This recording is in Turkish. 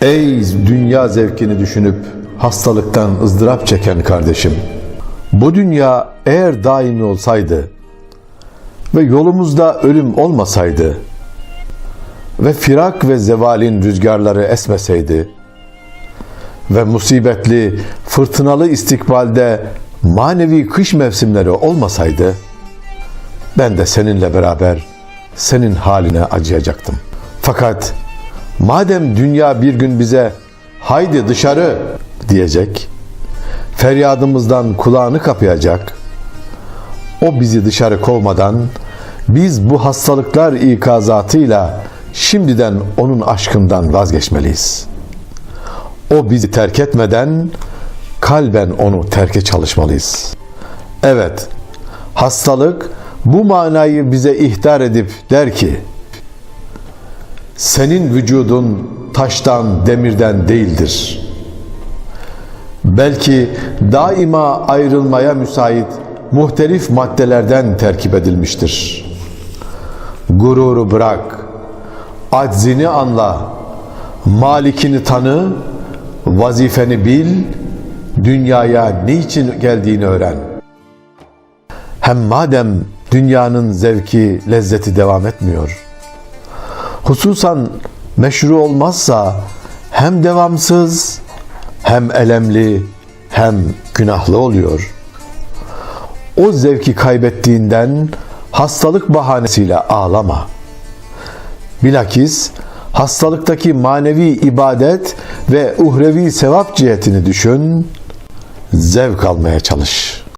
Ey dünya zevkini düşünüp hastalıktan ızdırap çeken kardeşim. Bu dünya eğer daimi olsaydı ve yolumuzda ölüm olmasaydı ve firak ve zevalin rüzgarları esmeseydi ve musibetli, fırtınalı istikbalde manevi kış mevsimleri olmasaydı ben de seninle beraber senin haline acıyacaktım. Fakat madem dünya bir gün bize haydi dışarı diyecek, feryadımızdan kulağını kapayacak, o bizi dışarı kovmadan biz bu hastalıklar ikazatıyla şimdiden onun aşkından vazgeçmeliyiz. O bizi terk etmeden kalben onu terke çalışmalıyız. Evet, hastalık bu manayı bize ihtar edip der ki, senin vücudun taştan, demirden değildir. Belki daima ayrılmaya müsait muhtelif maddelerden terkip edilmiştir. Gururu bırak, aczini anla, malikini tanı, vazifeni bil, dünyaya niçin geldiğini öğren. Hem madem dünyanın zevki, lezzeti devam etmiyor, hususan meşru olmazsa hem devamsız, hem elemli, hem günahlı oluyor. O zevki kaybettiğinden hastalık bahanesiyle ağlama. Bilakis hastalıktaki manevi ibadet ve uhrevi sevap cihetini düşün, zevk almaya çalış.''